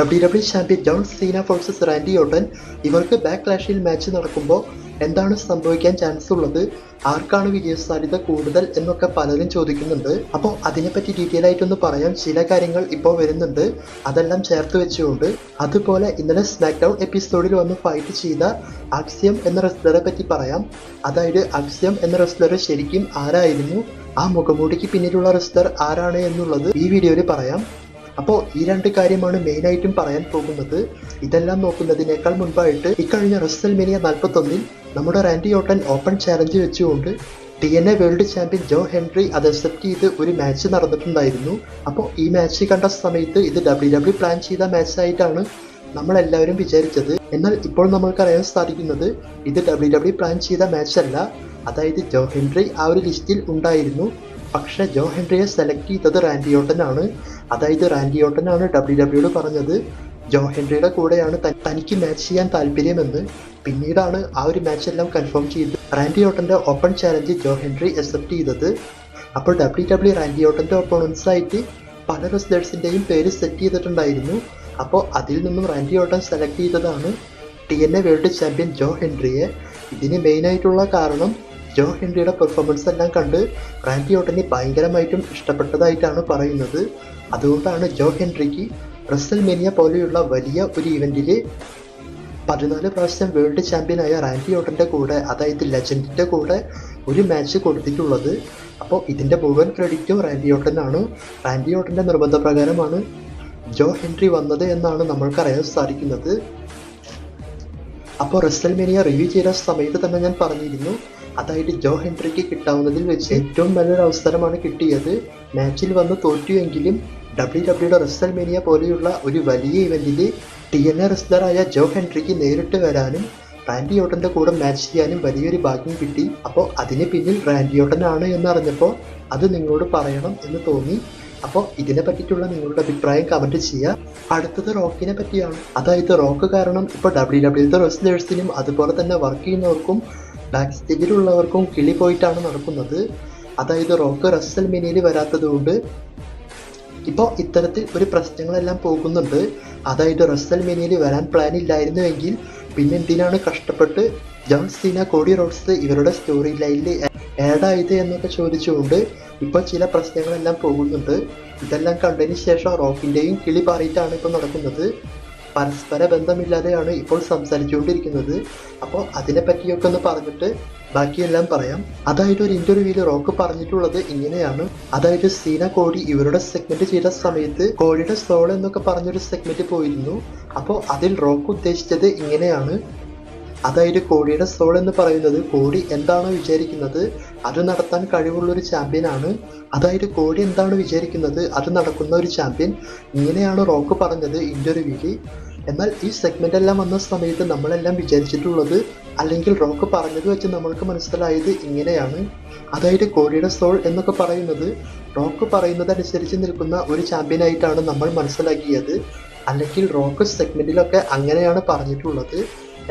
W W champion John Cena forces Randy Orton ഇവർക്ക് back ക്ലാഷിൽ match നടക്കുമ്പോൾ എന്താണ് സംഭവിക്കാൻ ചാൻസ് ഉള്ളത്? ആർക്കാണ് വിജയ സാധ്യത കൂടുതൽ എന്നൊക്കെ പലരും ചോദിക്കുന്നുണ്ട്. അപ്പോൾ അതിനെപ്പറ്റി ഡീറ്റെയിൽ ആയിട്ടൊന്ന് പറയാം ചില കാര്യങ്ങൾ ഇപ്പോൾ വരുന്നുണ്ട്. അതെല്ലാം ചേർത്ത് വെച്ചുകൊണ്ട്. അതുപോലെ ഇന്നലെ സ്മാക്ക് ഡൗൺ എപ്പിസോഡിൽ വന്ന് ഫൈറ്റ് ചെയ്ത അക്സ്യം എന്ന റെസ്ലറെ പറ്റി പറയാം. അതായത് അക്സ്യം എന്ന റെസ്ലർ ശരിക്കും ആരായിരുന്നു? ആ മുഖമൂടിക്ക് പിന്നിലുള്ള റെസ്ലർ ആരാണ് എന്നുള്ളത് ഈ വീഡിയോയിൽ പറയാം. അപ്പോൾ ഈ രണ്ട് കാര്യമാണ് മെയിനായിട്ടും പറയാൻ പോകുന്നത്. ഇതെല്ലാം നോക്കുന്നതിനേക്കാൾ മുൻപായിട്ട് ഇക്കഴിഞ്ഞ റെസൽ മിനിയ നാൽപ്പത്തൊന്നിൽ നമ്മുടെ റാൻഡി ഓട്ടൻ ഓപ്പൺ ചാലഞ്ച് വെച്ചുകൊണ്ട് T N A world champion Joe Hendry അത് അക്സെപ്റ്റ് ചെയ്ത് ഒരു മാച്ച് നടന്നിട്ടുണ്ടായിരുന്നു. അപ്പോൾ ഈ മാച്ച് കണ്ട സമയത്ത് ഇത് ഡബ്ല്യു ഡബ്ല്യു പ്ലാൻ ചെയ്ത മാച്ചായിട്ടാണ് നമ്മളെല്ലാവരും വിചാരിച്ചത്. എന്നാൽ ഇപ്പോൾ നമ്മൾക്ക് അറിയാൻ സാധിക്കുന്നത് ഇത് ഡബ്ല്യു ഡബ്ല്യു പ്ലാൻ ചെയ്ത മാച്ചല്ല അതായത് ജോ ഹെൻറി ആ ഒരു ലിസ്റ്റിൽ ഉണ്ടായിരുന്നു. പക്ഷെ ജോ ഹെൻറിയെ സെലക്ട് ചെയ്തത് റാൻഡി ഓട്ടനാണ്. അതായത് റാൻഡി ഓട്ടനാണ് ഡബ്ല്യു ഡബ്ല്യുയോട് പറഞ്ഞത്. ജോ ഹെൻറിയുടെ കൂടെയാണ് തനിക്ക് മാച്ച് ചെയ്യാൻ താല്പര്യമെന്ന് പിന്നീടാണ് ആ ഒരു മാച്ച് എല്ലാം കൺഫേം ചെയ്ത് Randy open challenge Joe Henry accept ചെയ്തത്. അപ്പോൾ ഡബ്ല്യു ഡബ്ല്യു റാൻഡി ഓട്ടന്റെ ഒപ്പോണൻസ് ആയിട്ട് പല റെസ്ലേഴ്സിന്റെയും പേര് സെറ്റ് ചെയ്തിട്ടുണ്ടായിരുന്നു. അപ്പോൾ അതിൽ നിന്നും റാൻഡി ഓട്ടൻ സെലക്ട് ചെയ്തതാണ് T N A world champion Joe ഹെൻറിയെ ഇതിന് മെയിനായിട്ടുള്ള കാരണം ജോ ഹെൻറിയുടെ പെർഫോമൻസ് എല്ലാം കണ്ട് റാൻഡി ഓട്ടനെ ഭയങ്കരമായിട്ടും ഇഷ്ടപ്പെട്ടതായിട്ടാണ് പറയുന്നത്. അതുകൊണ്ടാണ് ജോ ഹെൻറിക്ക് റസൽ മേനിയ പോലെയുള്ള വലിയ ഒരു ഇവന്റിൽ പതിനാല് പ്രാവശ്യം വേൾഡ് ചാമ്പ്യനായ റാൻഡി ഓട്ടന്റെ കൂടെ അതായത് ലെജൻഡിന്റെ കൂടെ ഒരു മാച്ച് കൊടുത്തിട്ടുള്ളത്. അപ്പോൾ ഇതിന്റെ മുഴുവൻ ക്രെഡിറ്റും റാൻഡി ഓട്ടനാണ്. റാൻഡി ഓട്ടന്റെ നിർബന്ധപ്രകാരമാണ് ജോ ഹെൻറി വന്നത് എന്നാണ് നമ്മൾക്കറിയാൻ സാധിക്കുന്നത്. അപ്പോൾ റെസ്റ്റൽമേനിയ റിവ്യൂ ചെയ്ത സമയത്ത് തന്നെ ഞാൻ പറഞ്ഞിരുന്നു. അതായത് ജോ ഹെൻറിക്ക് കിട്ടാവുന്നതിൽ വെച്ച് ഏറ്റവും നല്ലൊരു അവസരമാണ് കിട്ടിയത്. മാച്ചിൽ വന്ന് തോറ്റുവെങ്കിലും ഡബ്ല്യു ഡബ്ല്യുടെ റെസ്റ്റൽമേനിയ പോലെയുള്ള ഒരു വലിയ ഇവന്റിൽ ടി എൻ എ റെസ്ലറായ ജോ ഹെൻറിക്ക് നേരിട്ട് വരാനും റാൻഡി ഓട്ടന്റെ കൂടെ മാച്ച് ചെയ്യാനും വലിയൊരു ഭാഗ്യം കിട്ടി. അപ്പോൾ അതിന് പിന്നിൽ റാൻഡി ഓട്ടനാണ് എന്നറിഞ്ഞപ്പോൾ അത് നിങ്ങളോട് പറയണം എന്ന് തോന്നി. അപ്പോൾ ഇതിനെ പറ്റിയിട്ടുള്ള നിങ്ങളുടെ അഭിപ്രായം കമന്റ് ചെയ്യുക. അടുത്തത് റോക്കിനെ പറ്റിയാണ്. അതായത് റോക്ക് കാരണം ഇപ്പോൾ ഡബ്ല്യു ഡബ്ല്യു റെസ്ലേഴ്സിനും അതുപോലെ തന്നെ വർക്ക് ചെയ്യുന്നവർക്കും ബാക്ക് സ്റ്റേജിലുള്ളവർക്കും കിളി പോയിട്ടാണ് നടക്കുന്നത്. അതായത് റോക്ക് റസ്സൽ മിനിയിൽ വരാത്തത് കൊണ്ട് ഇപ്പോൾ ഇത്തരത്തിൽ ഒരു പ്രശ്നങ്ങളെല്ലാം പോകുന്നുണ്ട്. അതായത് റസ്സൽ മിനിയിൽ വരാൻ പ്ലാൻ ഇല്ലായിരുന്നുവെങ്കിൽ പിന്നെ എന്തിനാണ് കഷ്ടപ്പെട്ട് ജോൺ സീന കോടി റോഡ്സ് ഇവരുടെ സ്റ്റോറി ലൈനിൽ ഏതായത് എന്നൊക്കെ ചോദിച്ചുകൊണ്ട് ഇപ്പോൾ ചില പ്രശ്നങ്ങളെല്ലാം പോകുന്നുണ്ട്. ഇതെല്ലാം കണ്ടതിന് ശേഷം റോക്കിന്റെയും കിളി പാറിയിട്ടാണ് ഇപ്പോൾ നടക്കുന്നത്. പരസ്പര ബന്ധമില്ലാതെയാണ് ഇപ്പോൾ സംസാരിച്ചുകൊണ്ടിരിക്കുന്നത്. അപ്പോൾ അതിനെ പറ്റിയൊക്കെ ഒന്ന് പറഞ്ഞിട്ട് ബാക്കിയെല്ലാം പറയാം. അതായത് ഒരു ഇന്റർവ്യൂവിൽ റോക്ക് പറഞ്ഞിട്ടുള്ളത് ഇങ്ങനെയാണ്. അതായത് സീന കോടി ഇവരുടെ സെഗ്മെന്റ് ചെയ്ത സമയത്ത് കോടിയുടെ സോൾ എന്നൊക്കെ പറഞ്ഞൊരു സെഗ്മെന്റ് പോയിരുന്നു. അപ്പോൾ അതിൽ റോക്ക് ഉദ്ദേശിച്ചത് ഇങ്ങനെയാണ്. അതായത് കോടിയുടെ സോൾ എന്ന് പറയുന്നത് കോടി എന്താണോ വിചാരിക്കുന്നത് അത് നടത്താൻ കഴിവുള്ള ഒരു ചാമ്പ്യനാണ് അതായത് കോടി എന്താണ് വിചാരിക്കുന്നത് അത് നടക്കുന്ന ഒരു ചാമ്പ്യൻ ഇങ്ങനെയാണ് റോക്ക് പറഞ്ഞത് ഇന്റർവ്യൂവിൽ എന്നാൽ ഈ സെഗ്മെന്റ് എല്ലാം വന്ന സമയത്ത് നമ്മളെല്ലാം വിചാരിച്ചിട്ടുള്ളത് അല്ലെങ്കിൽ റോക്ക് പറഞ്ഞത് വെച്ച് നമ്മൾക്ക് മനസ്സിലായത് ഇങ്ങനെയാണ്. അതായത് കോടിയുടെ സോൾ എന്നൊക്കെ പറയുന്നത് റോക്ക് പറയുന്നതനുസരിച്ച് നിൽക്കുന്ന ഒരു ചാമ്പ്യനായിട്ടാണ് നമ്മൾ മനസ്സിലാക്കിയത്. അല്ലെങ്കിൽ റോക്ക് സെഗ്മെന്റിലൊക്കെ അങ്ങനെയാണ് പറഞ്ഞിട്ടുള്ളത്.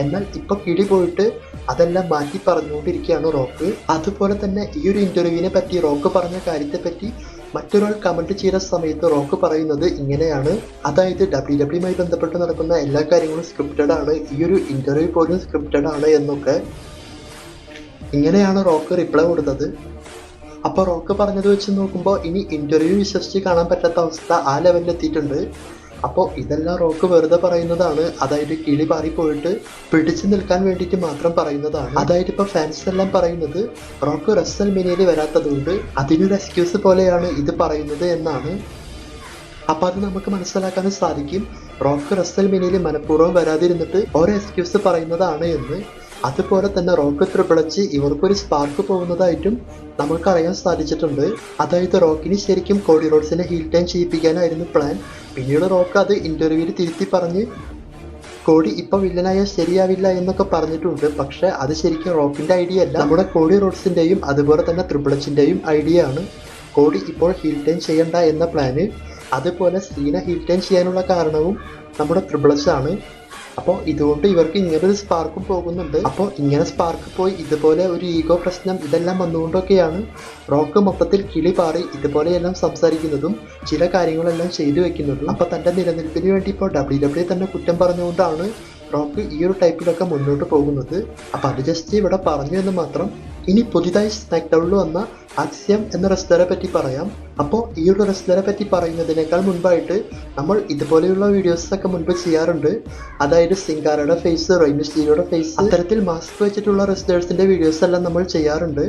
എന്നാൽ ഇപ്പൊ കിളി പോയിട്ട് അതെല്ലാം മാറ്റി പറഞ്ഞുകൊണ്ടിരിക്കുകയാണ് റോക്ക്. അതുപോലെ തന്നെ ഈ ഒരു ഇന്റർവ്യൂവിനെ പറ്റി റോക്ക് പറഞ്ഞ കാര്യത്തെ പറ്റി മറ്റൊരാൾ കമന്റ് ചെയ്ത സമയത്ത് റോക്ക് പറയുന്നത് ഇങ്ങനെയാണ്. അതായത് ഡബ്ല്യു ഡബ്ല്യുമായി ബന്ധപ്പെട്ട് നടക്കുന്ന എല്ലാ കാര്യങ്ങളും സ്ക്രിപ്റ്റഡ് ആണ്. ഈ ഒരു ഇന്റർവ്യൂ പോലും സ്ക്രിപ്റ്റഡ് ആണ് എന്നൊക്കെ ഇങ്ങനെയാണ് റോക്ക് റിപ്ലൈ കൊടുത്തത്. അപ്പോൾ റോക്ക് പറഞ്ഞത് വെച്ച് നോക്കുമ്പോൾ ഇനി ഇന്റർവ്യൂ വിശ്വസിച്ച് കാണാൻ പറ്റാത്ത അവസ്ഥ ആ ലെവലിൽ എത്തിയിട്ടുണ്ട്. അപ്പോൾ ഇതെല്ലാം റോക്ക് വെറുതെ പറയുന്നതാണ്. അതായത് കിളി പാറിപ്പോയിട്ട് പിടിച്ചു നിൽക്കാൻ വേണ്ടിയിട്ട് മാത്രം പറയുന്നതാണ്. അതായത് ഇപ്പോൾ ഫാൻസ് എല്ലാം പറയുന്നത് റോക്ക് റസൽ മിനിയിൽ വരാത്തതുകൊണ്ട് അതിനൊരു എക്സ്ക്യൂസ് പോലെയാണ് ഇത് പറയുന്നത് എന്നാണ്. അപ്പൊ അത് നമുക്ക് മനസ്സിലാക്കാൻ സാധിക്കും. റോക്ക് റസൽ മിനിയിൽ മനഃപൂർവം വരാതിരുന്നിട്ട് ഓരോ എക്സ്ക്യൂസ് പറയുന്നതാണ് എന്ന്. അതുപോലെ തന്നെ റോക്കറ്റ് ത്രിപിളച്ച് ഇവർക്കൊരു സ്പാർക്ക് പോകുന്നതായിട്ടും നമുക്ക് അറിയാൻ സാധിച്ചിട്ടുണ്ട്. അതായത് റോക്കിന് ശരിക്കും കോഡി റോഡ്സിനെ ഹീൽ ടൈം ചെയ്യിപ്പിക്കാനായിരുന്നു പ്ലാൻ പിന്നീട് റോക്ക് അത് ഇന്റർവ്യൂവിൽ തിരുത്തി പറഞ്ഞ് കോടി ഇപ്പൊ വില്ലനായ ശരിയാവില്ല എന്നൊക്കെ പറഞ്ഞിട്ടുണ്ട്. പക്ഷെ അത് ശരിക്കും റോക്കിന്റെ ഐഡിയ അല്ല. നമ്മുടെ കോടി റോഡ്സിന്റെയും അതുപോലെ തന്നെ ത്രിപിളച്ചിന്റെയും ഐഡിയ ആണ്. കോടി ഇപ്പോൾ ഹീൽ ടൈം ചെയ്യണ്ട എന്ന പ്ലാന് അതുപോലെ സീന ഹീൽ ടൈം ചെയ്യാനുള്ള കാരണവും നമ്മുടെ ത്രിപിളച്ച് ആണ്. അപ്പോൾ ഇതുകൊണ്ട് ഇവർക്ക് ഇങ്ങനൊരു സ്പാർക്കും പോകുന്നുണ്ട്. അപ്പോൾ ഇങ്ങനെ സ്പാർക്ക് പോയി ഇതുപോലെ ഒരു ഈഗോ പ്രശ്നം ഇതെല്ലാം വന്നുകൊണ്ടൊക്കെയാണ് റോക്ക് മൊത്തത്തിൽ കിളി പാറി ഇതുപോലെയെല്ലാം സംസാരിക്കുന്നതും ചില കാര്യങ്ങളെല്ലാം ചെയ്തു വെക്കുന്നതും. അപ്പോൾ തന്റെ നിലനിൽപ്പിന് വേണ്ടി ഇപ്പോൾ ഡബ്ല്യു ഡബ്ല്യു തന്നെ കുറ്റം പറഞ്ഞുകൊണ്ടാണ് റോക്ക് ഈ ഒരു ടൈപ്പിലൊക്കെ മുന്നോട്ട് പോകുന്നത്. അപ്പോൾ അത് ജസ്റ്റ് ഇവിടെ പറഞ്ഞു എന്ന് മാത്രം ഇനി പുതിയതായി സ്നാക്ക് ഡൗണിൽ വന്ന അക്സ്യം എന്ന റെസ്ലറെ പറ്റി പറയാം. അപ്പോൾ ഈ ഒരു റെസ്ലറെ പറ്റി പറയുന്നതിനേക്കാൾ മുൻപായിട്ട് നമ്മൾ ഇതുപോലെയുള്ള വീഡിയോസൊക്കെ മുൻപ് ചെയ്യാറുണ്ട്. അതായത് സിംഗാരയുടെ ഫേസ് റൈമിസ്റ്റീരിയുടെ ഫേസ് അത്തരത്തിൽ മാസ്ക് വെച്ചിട്ടുള്ള റെസ്ലേഴ്സിന്റെ വീഡിയോസ് എല്ലാം നമ്മൾ ചെയ്യാറുണ്ട്.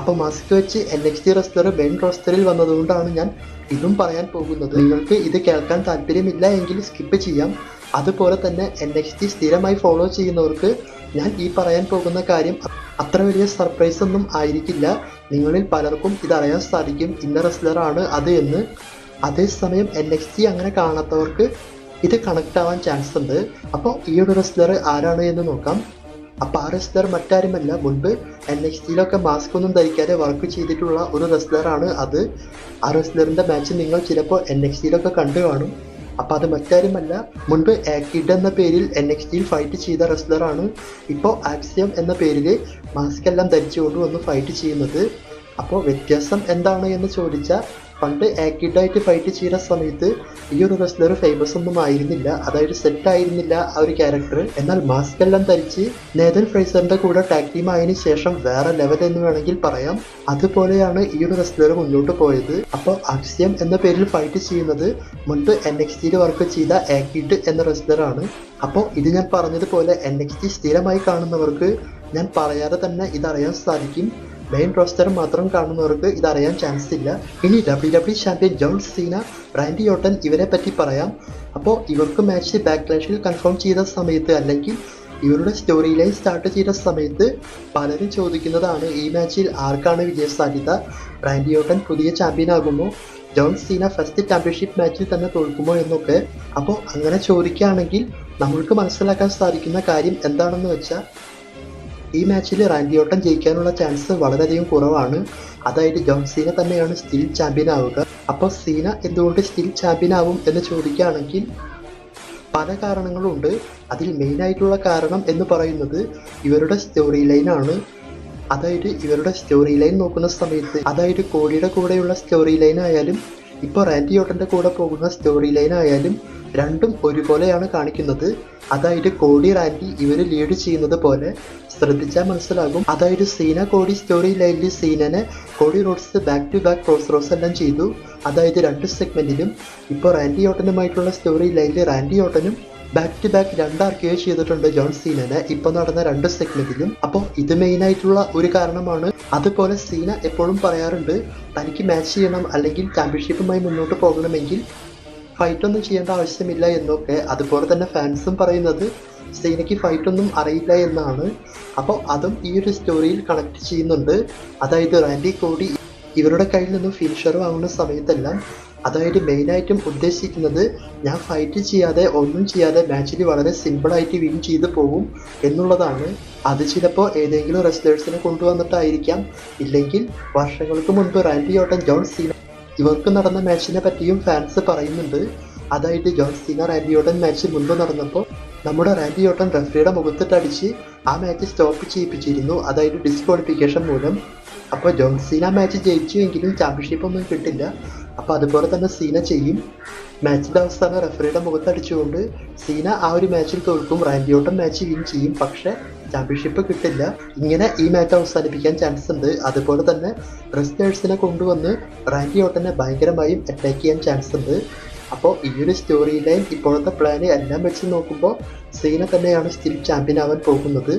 അപ്പോൾ മാസ്ക് വെച്ച് N X T wrestler main റോസ്റ്ററിൽ വന്നതുകൊണ്ടാണ് ഞാൻ ഇതും പറയാൻ പോകുന്നത്. നിങ്ങൾക്ക് ഇത് കേൾക്കാൻ താല്പര്യമില്ല എങ്കിൽ സ്കിപ്പ് ചെയ്യാം. അതുപോലെ തന്നെ എൻ എക്സ് ടി സ്ഥിരമായി ഫോളോ ചെയ്യുന്നവർക്ക് ഞാൻ ഈ പറയാൻ പോകുന്ന കാര്യം അത്ര വലിയ സർപ്രൈസ് ഒന്നും ആയിരിക്കില്ല. നിങ്ങളിൽ പലർക്കും ഇതറിയാൻ സാധിക്കും. ഇന്ന റെസ്ലർ ആണ് അത് എന്ന്. അതേസമയം എൻ എക്സ് ടി അങ്ങനെ കാണാത്തവർക്ക് ഇത് കണക്ട് ആവാൻ ചാൻസ് ഉണ്ട്. അപ്പോൾ ഈ ഒരു റെസ്ലർ ആരാണ് എന്ന് നോക്കാം. അപ്പോൾ ആ റെസ്ലർ മറ്റാരുമല്ല. മുൻപ് എൻ എക്സ് ടിയിലൊക്കെ മാസ്ക് ഒന്നും ധരിക്കാതെ വർക്ക് ചെയ്തിട്ടുള്ള ഒരു റെസ്ലറാണ് അത്. ആ റെസ്ലറിന്റെ മാച്ച് നിങ്ങൾ ചിലപ്പോൾ എൻ എക്സ് ടിയിലൊക്കെ കണ്ടു കാണും. അപ്പോൾ അത് മറ്റാരുമല്ല. മുൻപ് ആക്കിഡ് എന്ന പേരിൽ എൻ എക്സ് ടിയിൽ ഫൈറ്റ് ചെയ്ത റെസ്ലറാണ് ഇപ്പോൾ ആക്സിയം എന്ന പേരിൽ മാസ്ക് എല്ലാം ധരിച്ചുകൊണ്ട് വന്ന് ഫൈറ്റ് ചെയ്യുന്നത്. അപ്പോൾ വ്യത്യാസം എന്താണ് എന്ന് ചോദിച്ചാൽ പണ്ട് ആയിട്ട് ഫൈറ്റ് ചെയ്യുന്ന സമയത്ത് ഈ ഒരു റെസ്ലർ ഫേമസ് ഒന്നും ആയിരുന്നില്ല. അതായത് സെറ്റ് ആയിരുന്നില്ല ആ ഒരു ക്യാരക്ടർ എന്നാൽ മാസ്ക് എല്ലാം ധരിച്ച് നേതൻ ഫ്രൈസറിന്റെ കൂടെ ടാഗ് ടീം ആയതിനു ശേഷം വേറെ ലെവൽ എന്ന് വേണമെങ്കിൽ പറയാം. അതുപോലെയാണ് ഈ ഒരു റെസ്ലർ മുന്നോട്ട് പോയത്. അപ്പോൾ അക്ഷയം എന്ന പേരിൽ ഫൈറ്റ് ചെയ്യുന്നത് മുൻപ് എൻ എക്സ് ടിയിൽ വർക്ക് ചെയ്ത ആക്കിഡ് എന്ന റെസ്ലറാണ് അപ്പോൾ ഇത് ഞാൻ പറഞ്ഞതുപോലെ എൻ എക്സ് ടി സ്ഥിരമായി കാണുന്നവർക്ക് ഞാൻ പറയാതെ തന്നെ ഇതറിയാൻ സാധിക്കും. മെയിൻ റോസ്റ്റർ മാത്രം കാണുന്നവർക്ക് ഇതറിയാൻ ചാൻസ് ഇല്ല. ഇനി W W champion John Cena Randy Orton ഇവരെ പറ്റി പറയാം. അപ്പോൾ ഇവർക്ക് മാച്ച് ബാക്ക് ക്ലാഷിൽ കൺഫേം ചെയ്ത സമയത്ത് അല്ലെങ്കിൽ ഇവരുടെ സ്റ്റോറി ലൈൻ സ്റ്റാർട്ട് ചെയ്ത സമയത്ത് പലരും ചോദിക്കുന്നതാണ് ഈ മാച്ചിൽ ആർക്കാണ് വിജയ സാധ്യത? റാൻഡി ഓട്ടൻ പുതിയ ചാമ്പ്യൻ ആകുമോ ജോൺ സീന ഫസ്റ്റ് ചാമ്പ്യൻഷിപ്പ് മാച്ചിൽ തന്നെ തോൽക്കുമോ എന്നൊക്കെ. അപ്പോൾ അങ്ങനെ ചോദിക്കുകയാണെങ്കിൽ നമ്മൾക്ക് മനസ്സിലാക്കാൻ സാധിക്കുന്ന കാര്യം എന്താണെന്ന് വെച്ചാൽ ഈ മാച്ചിൽ റാൻഡി ഓട്ടം ജയിക്കാനുള്ള ചാൻസ് വളരെയധികം കുറവാണ്. അതായത് ജോൺ സീന തന്നെയാണ് സ്റ്റിൽ ചാമ്പ്യൻ ആവുക. അപ്പോൾ സീന എന്തുകൊണ്ട് സ്റ്റിൽ ചാമ്പ്യൻ ആവും എന്ന് ചോദിക്കുകയാണെങ്കിൽ പല കാരണങ്ങളുണ്ട് അതിൽ മെയിനായിട്ടുള്ള കാരണം എന്ന് പറയുന്നത് ഇവരുടെ സ്റ്റോറി ലൈനാണ് അതായത് ഇവരുടെ സ്റ്റോറി ലൈൻ നോക്കുന്ന സമയത്ത് അതായത് കോടിയുടെ കൂടെയുള്ള സ്റ്റോറി ലൈൻ ആയാലും ഇപ്പോൾ റാൻഡി ഓട്ടന്റെ കൂടെ പോകുന്ന സ്റ്റോറി ലൈൻ ആയാലും രണ്ടും ഒരുപോലെയാണ് കാണിക്കുന്നത്. അതായത് കോടി റാൻഡി ഇവർ ലീഡ് ചെയ്യുന്നത് പോലെ ശ്രദ്ധിച്ചാൽ മനസ്സിലാകും. അതായത് സീന കോടി സ്റ്റോറി ലൈനിൽ സീനനെ Cody Rhodes back to back cross rose എല്ലാം ചെയ്തു. അതായത് രണ്ട് സെഗ്മെന്റിലും ഇപ്പോൾ റാൻഡി ഓട്ടനുമായിട്ടുള്ള സ്റ്റോറി ലൈനിൽ റാൻഡി ഓട്ടനും ബാക്ക് ടു ബാക്ക് രണ്ട് ചെയ്തിട്ടുണ്ട് ജോൺ സീനനെ. ഇപ്പോൾ നടന്ന രണ്ട് സെഗ്മെന്റിലും അപ്പോൾ ഇത് മെയിൻ ആയിട്ടുള്ള ഒരു കാരണമാണ്. അതുപോലെ സീന എപ്പോഴും പറയാറുണ്ട് തനിക്ക് മാച്ച് ചെയ്യണം അല്ലെങ്കിൽ ചാമ്പ്യൻഷിപ്പുമായി മുന്നോട്ട് പോകണമെങ്കിൽ ഫൈറ്റ് ഒന്നും ചെയ്യേണ്ട ആവശ്യമില്ല എന്നൊക്കെ. അതുപോലെ തന്നെ ഫാൻസും പറയുന്നത് ഫൈറ്റ് ഒന്നും അറിയില്ല എന്നാണ്. അപ്പോൾ അതും ഈ ഒരു സ്റ്റോറിയിൽ കണക്ട് ചെയ്യുന്നുണ്ട്. അതായത് റാൻഡി കോടി ഇവരുടെ കയ്യിൽ നിന്നും ഫിനിഷർ വാങ്ങുന്ന സമയത്തെല്ലാം അതായത് മെയിനായിട്ടും ഉദ്ദേശിക്കുന്നത് ഞാൻ ഫൈറ്റ് ചെയ്യാതെ ഒന്നും ചെയ്യാതെ മാച്ചിൽ വളരെ സിമ്പിളായിട്ട് വിൻ ചെയ്ത് പോകും എന്നുള്ളതാണ്. അത് ചിലപ്പോൾ ഏതെങ്കിലും റെസ്ലേഴ്സിനെ കൊണ്ടുവന്നിട്ടായിരിക്കാം. ഇല്ലെങ്കിൽ വർഷങ്ങൾക്ക് മുൻപ് റാൻഡി ഓട്ടൻ ജോൺ സീന ഇവർക്ക് നടന്ന മാച്ചിനെ പറ്റിയും ഫാൻസ് പറയുന്നുണ്ട്. അതായത് John Cena Randy Orton match മുൻപ് നടന്നപ്പോൾ നമ്മുടെ റാൻഡിയോട്ടൻ റെഫറിയുടെ മുഖത്തിട്ടടിച്ച് ആ മാച്ച് സ്റ്റോപ്പ് ചെയ്യിപ്പിച്ചിരുന്നു. അതായത് ഡിസ്ക്വാളിഫിക്കേഷൻ മൂലം. അപ്പോൾ ജോൺ സീന മാച്ച് ജയിച്ചു എങ്കിലും ചാമ്പ്യൻഷിപ്പ് ഒന്നും കിട്ടില്ല. അപ്പോൾ അതുപോലെ തന്നെ സീന ചെയ്യും. മാച്ചിന്റെ അവസാനം റെഫറിയുടെ മുഖത്തടിച്ചുകൊണ്ട് സീന ആ ഒരു മാച്ചിൽ തോൽക്കും. റാൻഡി ഓട്ടൻ മാച്ച് വിൻ ചെയ്യും. പക്ഷേ ചാമ്പ്യൻഷിപ്പ് കിട്ടില്ല. ഇങ്ങനെ ഈ മാച്ച് അവസാനിപ്പിക്കാൻ ചാൻസ് ഉണ്ട്. അതുപോലെ തന്നെ റെസ്റ്റേഴ്സിനെ കൊണ്ടുവന്ന് റാൻഡി ഓട്ടനെ ഭയങ്കരമായും അറ്റാക്ക് ചെയ്യാൻ ചാൻസ് ഉണ്ട്. അപ്പോൾ ഈ ഒരു സ്റ്റോറി ലൈൻ ഇപ്പോഴത്തെ പ്ലാന് എല്ലാം വെച്ച് നോക്കുമ്പോൾ സീന തന്നെയാണ് സ്റ്റിൽ ചാമ്പ്യൻ ആവാൻ പോകുന്നത്.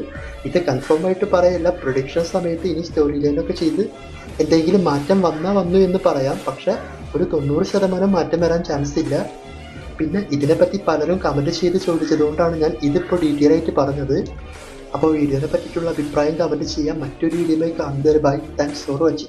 ഇത് കൺഫേം ആയിട്ട് പറയല്ല. പ്രൊഡിക്ഷൻ സമയത്ത് ഇനി സ്റ്റോറി ലൈനൊക്കെ ചെയ്ത് എന്തെങ്കിലും മാറ്റം വന്നാൽ വന്നു എന്ന് പറയാം. പക്ഷെ ഒരു തൊണ്ണൂറ് ശതമാനം മാറ്റം വരാൻ ചാൻസ് ഇല്ല. പിന്നെ ഇതിനെപ്പറ്റി പലരും കമന്റ് ചെയ്ത് ചോദിച്ചതുകൊണ്ടാണ് ഞാൻ ഇതിപ്പോൾ ഡീറ്റെയിൽ ആയിട്ട് പറഞ്ഞത്. അപ്പോൾ വീഡിയോനെ പറ്റിയിട്ടുള്ള അഭിപ്രായം കമന്റ് ചെയ്യാം. മറ്റൊരു വീഡിയോയിലേക്ക് കാണുന്നവരെ ബൈ താങ്ക്സ് ഫോർ വാച്ചിങ്